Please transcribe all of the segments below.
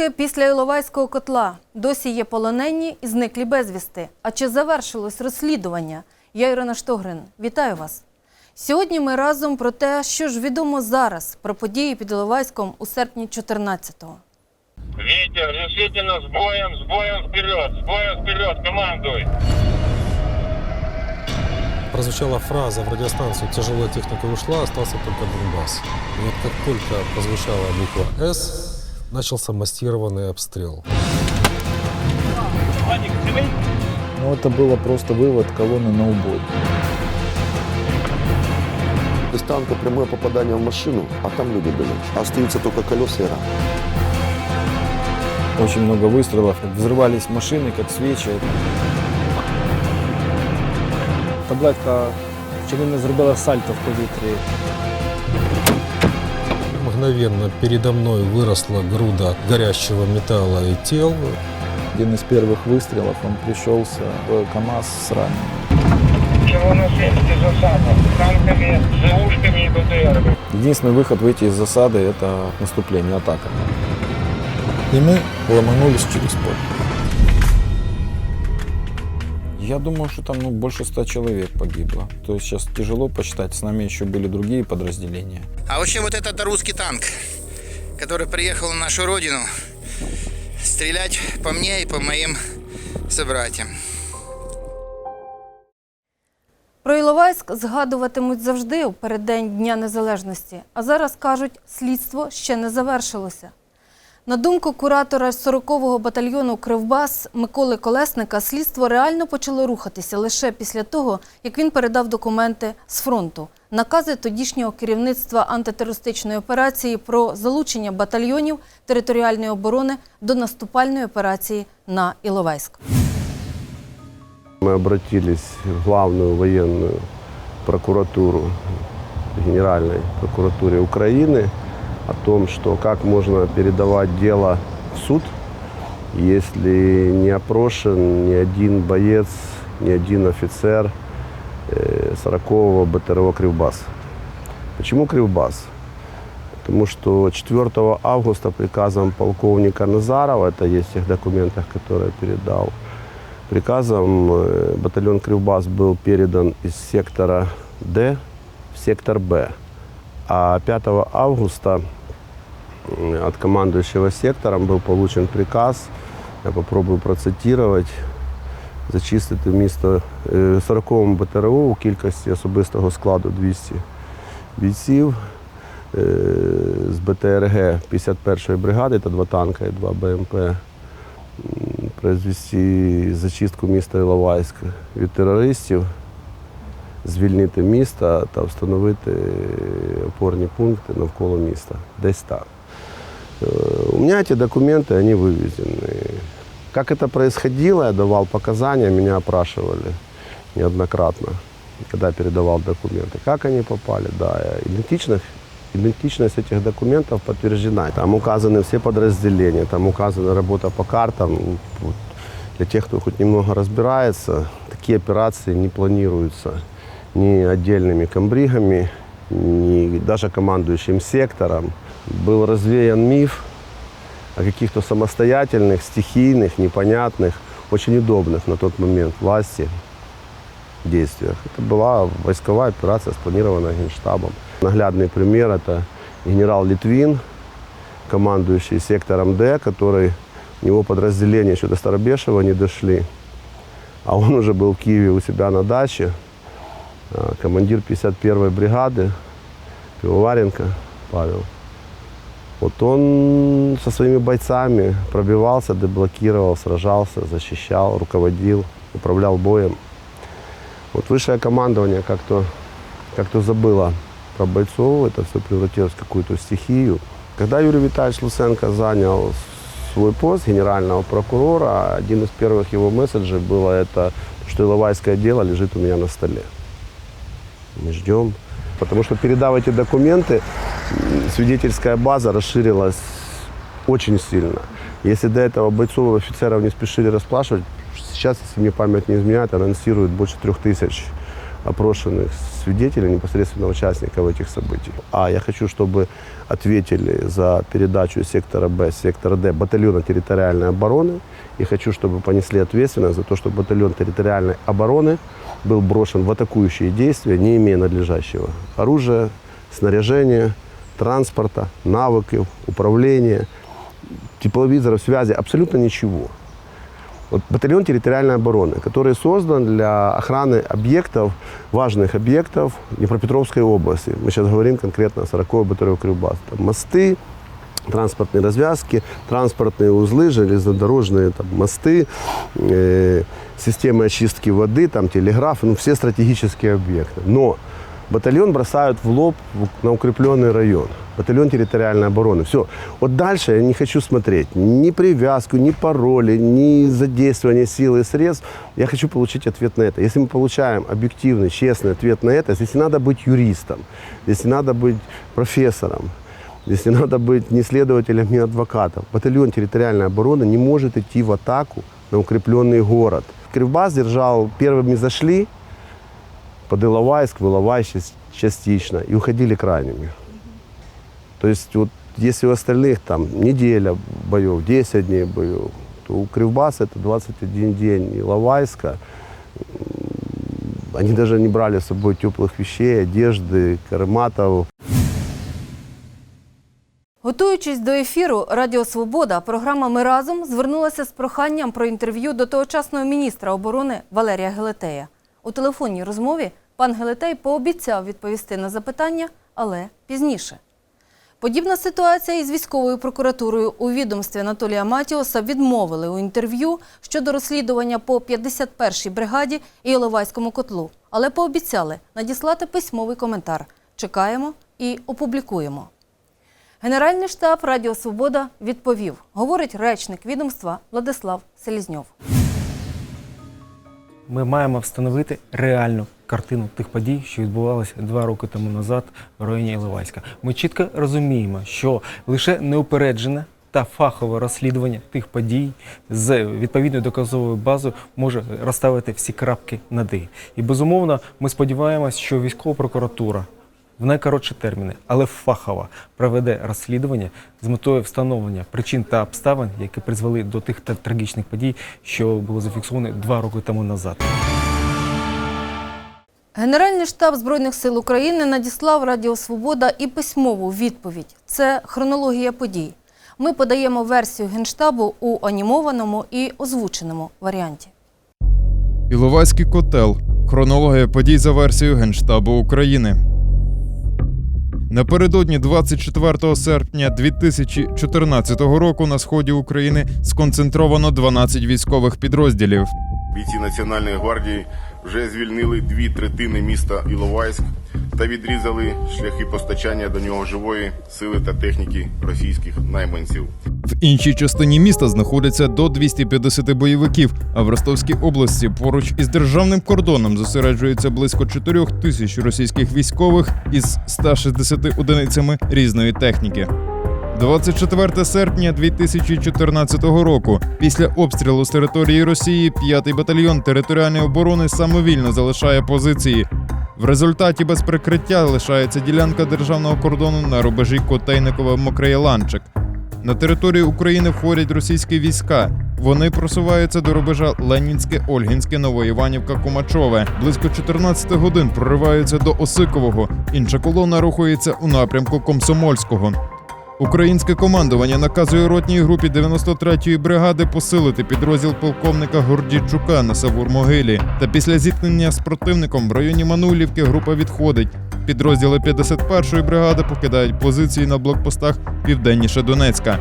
Роки після Іловайського котла досі є полонені і зниклі безвісти. А чи завершилось розслідування? Я Ірина Штогрин. Вітаю вас. Сьогодні ми разом про те, що ж відомо зараз про події під Іловайськом у серпні 14-го. Ветер, решительно с боем, с боем вперед, с боем вперед, командуй. Прозвучала фраза в радиостанцию «Тяжелая техника ушла, остался только Донбасс». И вот как только прозвучала буква «С», начался массированный обстрел. Ну, это было просто вывод колонны на убой. Из танка прямое попадание в машину, а там люди были. Остаются только колеса и рама. Очень много выстрелов. Взрывались машины, как свечи. Таблетка чи не зробила сальто в повітрі. Мгновенно передо мной выросла груда горящего металла и тел. Один из первых выстрелов, он пришелся в КАМАЗ с ранеными. Чего на 70 засада, танками, ЗУшками и БТРами. Единственный выход выйти из засады – это наступление, атака. И мы ломанулись через поле. Я думаю, что там ну, больше ста человек погибло. То есть сейчас тяжело посчитать. С нами еще были другие подразделения. А вообще вот этот русский танк, который приехал на нашу родину стрелять по мне и по моим собратьям. Про Іловайськ згадуватимуть завжди у переддень Дня Незалежності, а зараз кажуть, слідство ще не завершилося. На думку куратора 40-го батальйону Кривбас Миколи Колесника, слідство реально почало рухатися лише після того, як він передав документи з фронту. Накази тодішнього керівництва антитерористичної операції про залучення батальйонів територіальної оборони до наступальної операції на Іловайськ. Мы обратились в главную военную прокуратуру, Генеральной прокуратуре Украины о том, что как можно передавать дело в суд, если не опрошен ни один боец, ни один офицер э, 40-го БТРО «Кривбас». Почему «Кривбас»? Потому что 4 августа приказом полковника Назарова, это есть в тех документах, которые я передал, Приказом э, батальон Кривбас был передан из сектора Д в сектор Б. А 5 августа от командующего сектором был получен приказ, я попробую процитировать, зачистити місто е, 40-му БТРО у кількості особистого складу 200 бійців е, з БТРГ 51-ї бригади та два танка і два БМП м, произвести зачистку міста Іловайськ від терористів, звільнити місто та встановити опорні пункти навколо міста. Десь так. Э, У меня эти документы, они вывезены. Как это происходило, я давал показания, меня опрашивали неоднократно, когда я передавал документы. Как они попали, да. Идентичных, идентичность этих документов подтверждена. Там указаны все подразделения, там указана работа по картам. Для тех, кто хоть немного разбирается, такие операции не планируются ни отдельными комбригами, ни даже командующим сектором. Был развеян миф о каких-то самостоятельных, стихийных, непонятных, очень удобных на тот момент власти действиях. Это была войсковая операция, спланированная Генштабом. Наглядный пример – это генерал Литвин, командующий сектором Д, который, у него подразделения еще до Старобешева не дошли, а он уже был в Киеве у себя на даче, а, командир 51-й бригады Пивоваренко Павел. Вот он со своими бойцами пробивался, деблокировал, сражался, защищал, руководил, управлял боем. Вот высшее командование как-то как забыло про бойцов, это все превратилось в какую-то стихию. Когда Юрий Витальевич Луценко занял свой пост генерального прокурора, один из первых его месседжей было это, что Иловайское дело лежит у меня на столе. Мы ждем. Потому что передав эти документы, свидетельская база расширилась очень сильно. Если до этого бойцов и офицеров не спешили расспрашивать, сейчас, если мне память не изменяет, анонсируют больше трех тысяч опрошенных свидетелей, непосредственно участников этих событий. А я хочу, чтобы ответили за передачу сектора Б, сектора Д батальона территориальной обороны. И хочу, чтобы понесли ответственность за то, что батальон территориальной обороны был брошен в атакующие действия, не имея надлежащего оружия, снаряжения, транспорта, навыков, управления, тепловизоров, связи, абсолютно ничего. Вот батальон территориальной обороны, который создан для охраны объектов, важных объектов Днепропетровской области. Мы сейчас говорим конкретно о 40-й батарею Кривбас. Там мосты, транспортные развязки, транспортные узлы, железнодорожные там, мосты, э, системы очистки воды, там, телеграф, ну, все стратегические объекты. Но батальон бросают в лоб на укрепленный район. Батальон территориальной обороны. Все. Вот дальше я не хочу смотреть ни привязку, ни пароли, ни задействование силы и средств. Я хочу получить ответ на это. Если мы получаем объективный, честный ответ на это, если надо быть юристом, если надо быть профессором, если надо быть не следователем, не адвокатом, батальон территориальной обороны не может идти в атаку на укрепленный город. Кривбас держал, первыми зашли, под Иловайск, в Иловайск част- частично, и уходили крайними. То есть вот если у остальных там неделя боев, 10 дней боев, то у Кривбаса это 21 день Иловайска. М, Они даже не брали с собой теплых вещей, одежды, карематов. Готуючись до ефіру Радіо Свобода, програма Ми разом звернулася з проханням про інтерв'ю до тогочасного міністра оборони Валерія Гелетея. У телефонній розмові пан Гелетей пообіцяв відповісти на запитання, але пізніше. Подібна ситуація із військовою прокуратурою у відомстві Анатолія Матіоса відмовили у інтерв'ю щодо розслідування по 51-й бригаді і Іловайському котлу, але пообіцяли надіслати письмовий коментар. Чекаємо і опублікуємо. Генеральний штаб Радіо Свобода відповів, говорить речник відомства Владислав Селізньов. Ми маємо встановити реальну картину тих подій, що відбувалися два роки тому назад в районі Іловайська. Ми чітко розуміємо, що лише неупереджене та фахове розслідування тих подій з відповідною доказовою базою може розставити всі крапки над «і». І безумовно, ми сподіваємось, що військова прокуратура в найкоротші терміни, але фахово проведе розслідування з метою встановлення причин та обставин, які призвели до тих та- трагічних подій, що було зафіксовано два роки тому назад. Генеральний штаб Збройних сил України надіслав Радіо Свобода і письмову відповідь. Це хронологія подій. Ми подаємо версію Генштабу у анімованому і озвученому варіанті. Іловайський котел. Хронологія подій за версією Генштабу України. Напередодні 24 серпня 2014 року на сході України сконцентровано 12 військових підрозділів. Бійці Національної гвардії вже звільнили дві третини міста Іловайськ та відрізали шляхи постачання до нього живої сили та техніки російських найманців. В іншій частині міста знаходиться до 250 бойовиків. А в Ростовській області поруч із державним кордоном зосереджується близько 4 тисяч російських військових із 160 одиницями різної техніки. 24 серпня 2014 року. Після обстрілу з території Росії 5-й батальйон територіальної оборони самовільно залишає позиції. В результаті без прикриття лишається ділянка державного кордону на рубежі Котейникова Мокреєланчик. На територію України входять російські війська. Вони просуваються до рубежа Ленінське, Ольгінське, Новоіванівка, Кумачове. Близько 14 годин прориваються до Осикового. Інша колона рухається у напрямку Комсомольського. Українське командування наказує ротній групі 93-ї бригади посилити підрозділ полковника Гордійчука на Савур-Могилі. Та після зіткнення з противником в районі Манулівки група відходить. Підрозділи 51-ї бригади покидають позиції на блокпостах південніше Донецька.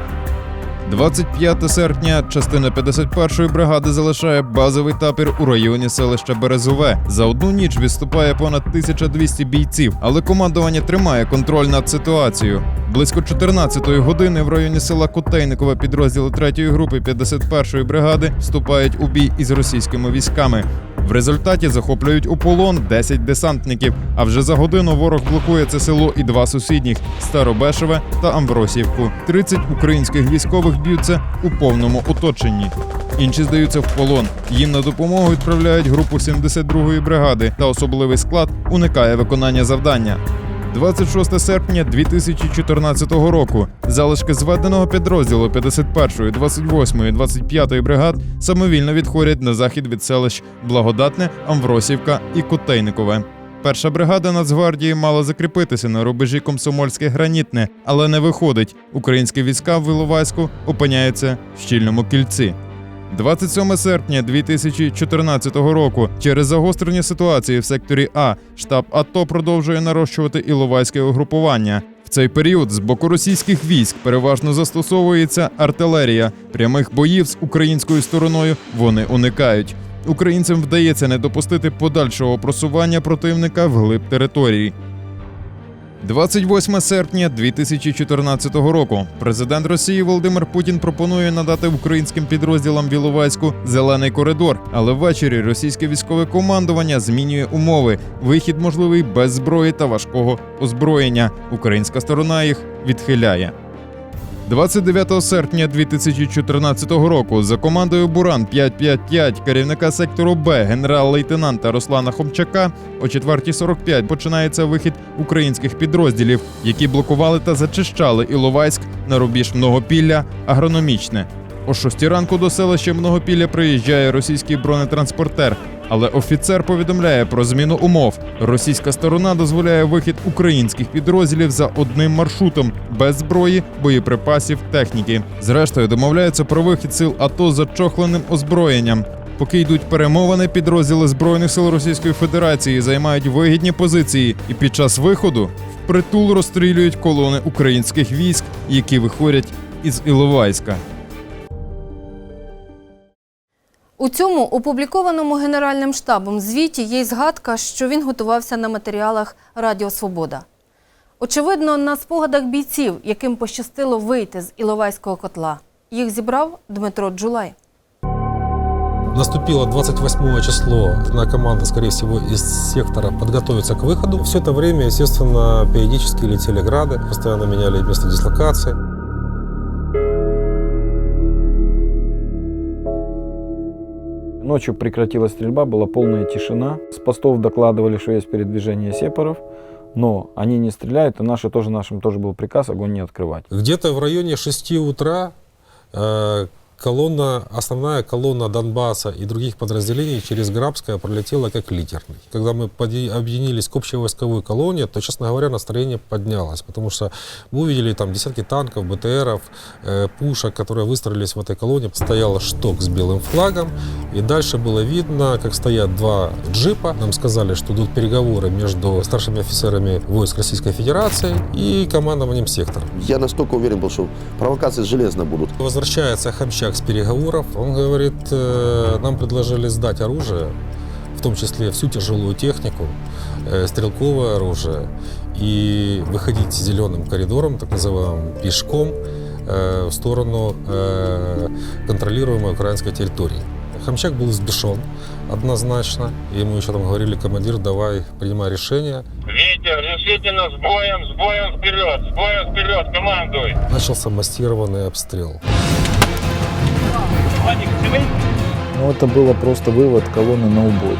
25 серпня частина 51-ї бригади залишає базовий табір у районі селища Березове. За одну ніч відступає понад 1200 бійців, але командування тримає контроль над ситуацією. Близько 14-ї години в районі села Котейникове підрозділи 3-ї групи 51-ї бригади вступають у бій із російськими військами. В результаті захоплюють у полон 10 десантників. А вже за годину ворог блокує це село і два сусідніх Старобешеве та Амбросівку. 30 українських військових б'ються у повному оточенні. інші здаються в полон. Їм на допомогу відправляють групу 72-ї бригади, та особливий склад уникає виконання завдання. 26 серпня 2014 року залишки зведеного підрозділу 51-ї, 28-ї, 25-ї бригад самовільно відходять на захід від селищ Благодатне, Амвросівка і Котейникове. Перша бригада Нацгвардії мала закріпитися на рубежі Комсомольське гранітне, але не виходить. Українські війська в Іловайську опиняються в щільному кільці. 27 серпня 2014 року через загострення ситуації в секторі А штаб АТО продовжує нарощувати іловайське угрупування. В цей період з боку російських військ переважно застосовується артилерія. Прямих боїв з українською стороною вони уникають. Українцям вдається не допустити подальшого просування противника вглиб території. 28 серпня 2014 року президент Росії Володимир Путін пропонує надати українським підрозділам Віловайську зелений коридор, але ввечері російське військове командування змінює умови. Вихід можливий без зброї та важкого озброєння. Українська сторона їх відхиляє. 29 серпня 2014 року за командою Буран 555 керівника сектору Б генерал-лейтенанта Руслана Хомчака о 4.45 починається вихід українських підрозділів, які блокували та зачищали Іловайськ на рубіж Многопілля агрономічне. О 6 ранку до селища Многопілля приїжджає російський бронетранспортер. Але офіцер повідомляє про зміну умов. Російська сторона дозволяє вихід українських підрозділів за одним маршрутом без зброї, боєприпасів, техніки. Зрештою, домовляються про вихід сил АТО з зачохленим озброєнням. Поки йдуть перемовини, підрозділи збройних сил Російської Федерації займають вигідні позиції і під час виходу впритул розстрілюють колони українських військ, які виходять із Іловайська. У цьому опублікованому Генеральним штабом звіті є й згадка, що він готувався на матеріалах Радіо Свобода. Очевидно, на спогадах бійців, яким пощастило вийти з Іловайського котла. Їх зібрав Дмитро Джулай. Наступило 28 число. На команда, скорее всего, из сектора подготовиться к выходу. Все это время, естественно, периодически летели грады, постоянно меняли место дислокации. Ночью прекратилась стрельба, была полная тишина. С постов докладывали, что есть передвижение сепаров, но они не стреляют, и наши тоже, нашим тоже был приказ огонь не открывать. Где-то в районе 6 утра э, колонна, основная колонна Донбасса и других подразделений через Грабское пролетела как литерный. Когда мы объединились к общевойсковой колонне, то, честно говоря, настроение поднялось, потому что мы увидели там десятки танков, БТРов, э, пушек, которые выстроились в этой колонне. Стоял шток с белым флагом, и дальше было видно, как стоят два джипа. Нам сказали, что идут переговоры между старшими офицерами войск Российской Федерации и командованием сектора. Я настолько уверен был, что провокации железно будут. Возвращается Хамчак с переговоров. Он говорит, э, нам предложили сдать оружие, в том числе всю тяжелую технику, э, стрелковое оружие, и выходить зеленым коридором, так называемым, пешком э, в сторону контролируемой украинской территории. Хамчак был сбешен однозначно. Ему еще там говорили, командир, давай, принимай решение. Ветер, несите нас с боем, с боем вперед, с боем вперед, командуй. Начался массированный обстрел. Ну, это было просто вывод колонны на убой.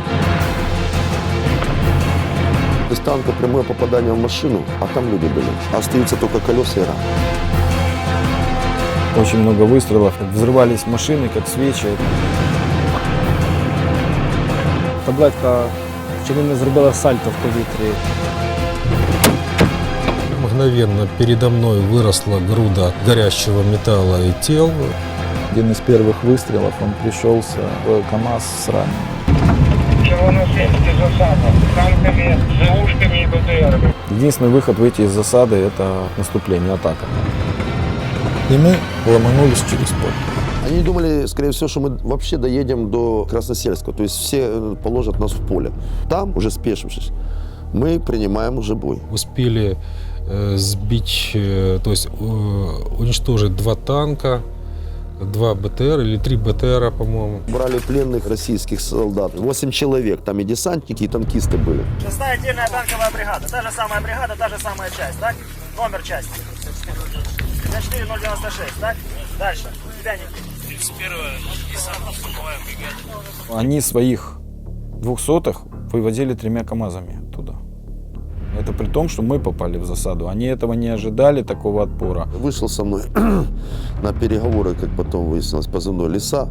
Из танка прямое попадание в машину, а там люди были. Остаются только колеса и рама. Очень много выстрелов, взрывались машины, как свечи. Таблетка чи не зробила сальто в повітрі. Мгновенно передо мной выросла груда горящего металла и тел. Один из первых выстрелов, он пришелся в КАМАЗ с ранеными. Червоносельские засады, с танками, ЗУшками и БТРами. Единственный выход выйти из засады – это наступление, атака. И мы ломанулись через поле. Они думали, скорее всего, что мы вообще доедем до Красносельска, то есть все э, положат нас в поле. Там, уже спешившись, мы принимаем уже бой. Успели э, сбить, э, то есть э, уничтожить два танка, два БТР или три БТРа, по-моему. Брали пленных российских солдат. Восемь человек, там и десантники, и танкисты были. Шестая отдельная танковая бригада. Та же самая бригада, та же самая часть, так? Номер части. 54096, так? Дальше. Тебя не 31-го десант штурмовая бригада. Они своих двухсотых вывозили тремя КАМАЗами. Это при том, что мы попали в засаду. Они этого не ожидали, такого отпора. Вышел со мной на переговоры, как потом выяснилось, позывной «Леса»,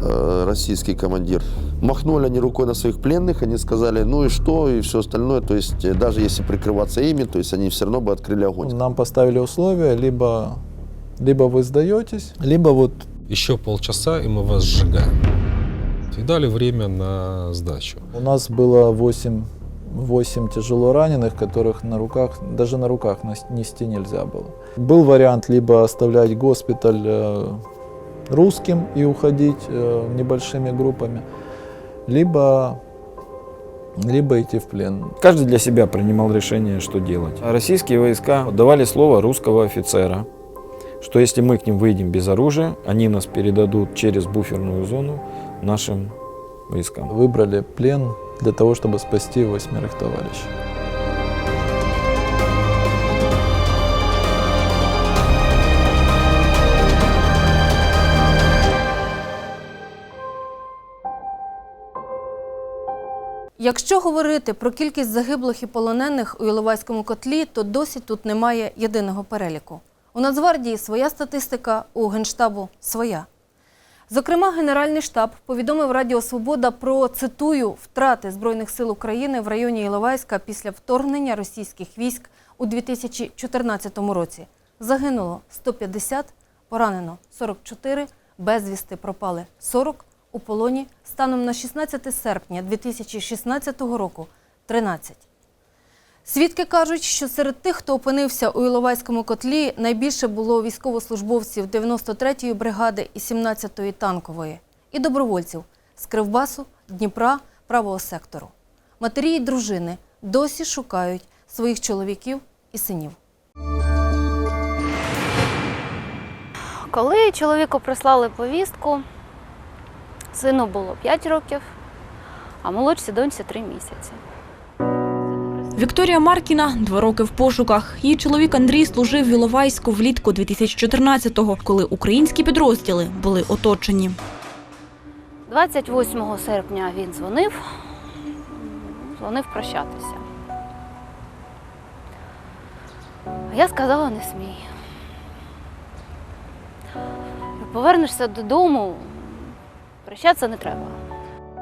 э, российский командир. Махнули они рукой на своих пленных, они сказали, ну и что, и все остальное. То есть э, даже если прикрываться ими, то есть они все равно бы открыли огонь. Нам поставили условия, либо, либо вы сдаетесь, либо вот Еще полчаса, и мы вас сжигаем. И дали время на сдачу. у нас было 8, 8 тяжело раненых, которых на руках, даже на руках нести нельзя было. Был вариант либо оставлять госпиталь э, русским и уходить э, небольшими группами, либо, либо идти в плен. Каждый для себя принимал решение, что делать. Российские войска давали слово русского офицера, что если мы к ним выйдем без оружия, они нас передадут через буферную зону нашим войскам. Выбрали плен для того, чтобы спасти восьмерых товарищей. Якщо говорити про кількість загиблих і полонених у Іловайському котлі, то досі тут немає єдиного переліку. У Нацгвардії своя статистика, у Генштабу своя. Зокрема, Генеральний штаб повідомив Радіо Свобода про цитую втрати Збройних сил України в районі Іловайська після вторгнення російських військ у 2014 році. Загинуло 150, поранено 44, безвісти пропали 40, у полоні станом на 16 серпня 2016 року 13. Свідки кажуть, що серед тих, хто опинився у Іловайському котлі, найбільше було військовослужбовців 93-ї бригади і 17-ї танкової, і добровольців з Кривбасу, Дніпра, правого сектору. Матері й дружини досі шукають своїх чоловіків і синів. Коли чоловіку прислали повістку, сину було 5 років, а молодшій доньці 3 місяці. Вікторія Маркіна два роки в пошуках. Її чоловік Андрій служив в Іловайську влітку 2014-го, коли українські підрозділи були оточені. 28 серпня він дзвонив, дзвонив прощатися. Я сказала, не смій. Повернешся додому, прощатися не треба.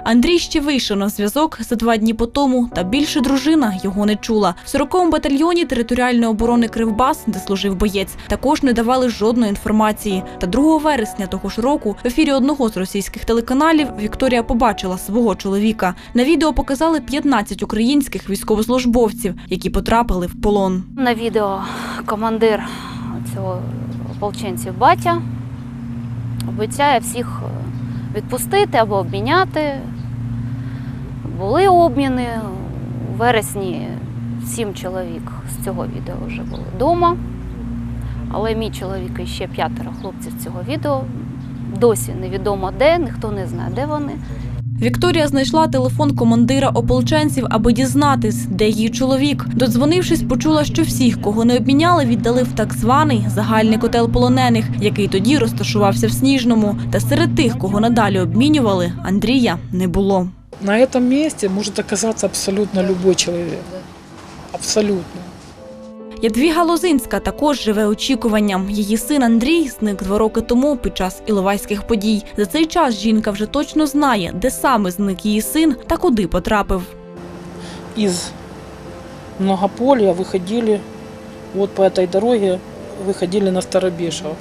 Андрій ще вийшов на зв'язок за два дні по тому, та більше дружина його не чула. В 40-му батальйоні територіальної оборони Кривбас, де служив боєць, також не давали жодної інформації. Та 2 вересня того ж року в ефірі одного з російських телеканалів Вікторія побачила свого чоловіка. На відео показали 15 українських військовослужбовців, які потрапили в полон. На відео командир цього ополченців батя обіцяє всіх е, відпустити або обміняти. Були обміни. У вересні сім чоловік з цього відео вже були вдома. Але мій чоловік і ще п'ятеро хлопців цього відео досі невідомо де, ніхто не знає, де вони. Вікторія знайшла телефон командира ополченців, аби дізнатись, де її чоловік. Додзвонившись, почула, що всіх, кого не обміняли, віддали в так званий загальний котел полонених, який тоді розташувався в Сніжному. Та серед тих, кого надалі обмінювали, Андрія не було. На этом месте может оказаться абсолютно любой человек. Абсолютно. Ядвіга Лозинська також живе очікуванням. Її син Андрій зник два роки тому під час іловайських подій. За цей час жінка вже точно знає, де саме зник її син та куди потрапив. Из многополя выходили вот по этой дороге, выходили на Старобешево.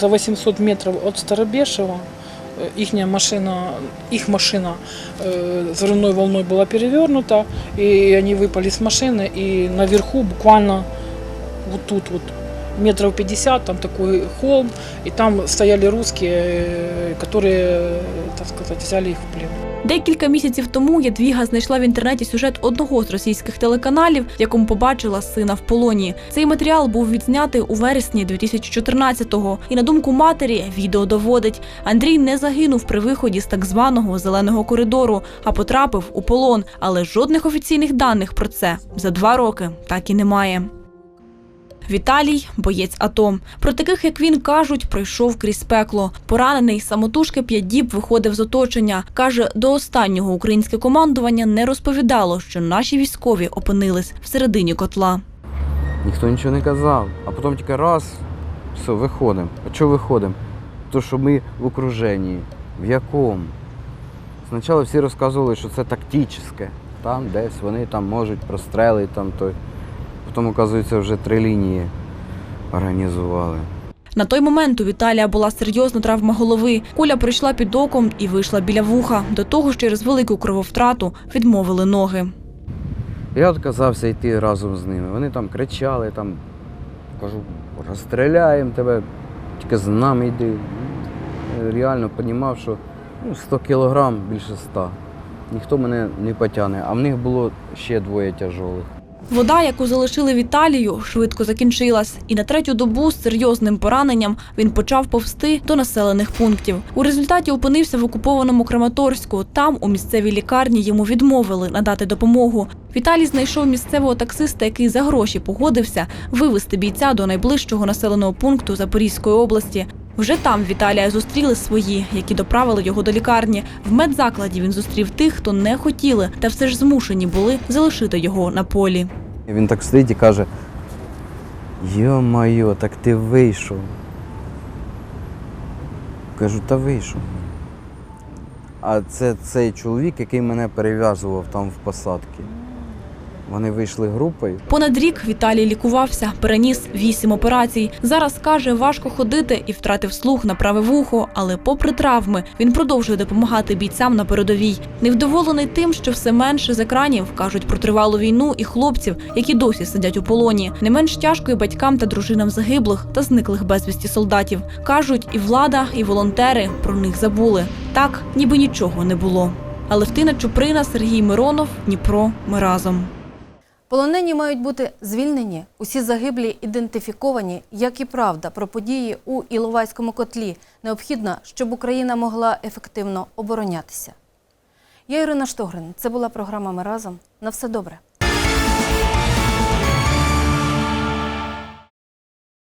За 800 метров от Старобешева их машина, их машина э, взрывной волной была перевернута, и они выпали с машины, и наверху буквально вот тут вот метров 50, там такой холм, и там стояли русские, э, которые, так сказать, взяли их в плен. Декілька місяців тому Ядвіга знайшла в інтернеті сюжет одного з російських телеканалів, в якому побачила сина в полоні. Цей матеріал був відзнятий у вересні 2014-го. І на думку матері, відео доводить, Андрій не загинув при виході з так званого зеленого коридору, а потрапив у полон. Але жодних офіційних даних про це за два роки так і немає. Віталій боєць АТО. Про таких, як він, кажуть, пройшов крізь пекло. Поранений самотужки п'ять діб виходив з оточення. Каже, до останнього українське командування не розповідало, що наші військові опинились всередині котла. Ніхто нічого не казав. А потім тільки раз, все, виходимо. А чого виходимо? То, що ми в окруженні. В якому? Спочатку всі розказували, що це тактичне. Там десь вони там можуть прострелити там той. Потім, оказується, вже три лінії організували. На той момент у Віталія була серйозна травма голови. Куля прийшла під оком і вийшла біля вуха. До того ж, через велику крововтрату відмовили ноги. Я відказався йти разом з ними. Вони там кричали, там кажу, розстріляємо тебе, тільки з нами йди. Реально розумів, що ну, 100 кілограм більше 100. Ніхто мене не потягне, а в них було ще двоє тяжолих. Вода, яку залишили Віталію, швидко закінчилась, і на третю добу з серйозним пораненням він почав повсти до населених пунктів. У результаті опинився в окупованому Краматорську. Там, у місцевій лікарні, йому відмовили надати допомогу. Віталій знайшов місцевого таксиста, який за гроші погодився вивезти бійця до найближчого населеного пункту Запорізької області. Вже там Віталія зустріли свої, які доправили його до лікарні. В медзакладі він зустрів тих, хто не хотіли, та все ж змушені були залишити його на полі. Він так стоїть і каже: Йо-майо, так ти вийшов. Кажу, та вийшов. А це цей чоловік, який мене перев'язував там в посадці. Вони вийшли групою. Понад рік Віталій лікувався, переніс вісім операцій. Зараз каже, важко ходити і втратив слух на праве вухо, але попри травми він продовжує допомагати бійцям на передовій. Невдоволений тим, що все менше з екранів кажуть про тривалу війну і хлопців, які досі сидять у полоні. Не менш тяжко і батькам та дружинам загиблих та зниклих безвісті солдатів. кажуть, і влада, і волонтери про них забули. Так, ніби нічого не було. Алевтина Чуприна, Сергій Миронов, Дніпро. Ми разом. Полонені мають бути звільнені, усі загиблі ідентифіковані, як і правда про події у Іловайському котлі. Необхідно, щоб Україна могла ефективно оборонятися. Я Ірина Штогрин. Це була програма Ми разом. На все добре.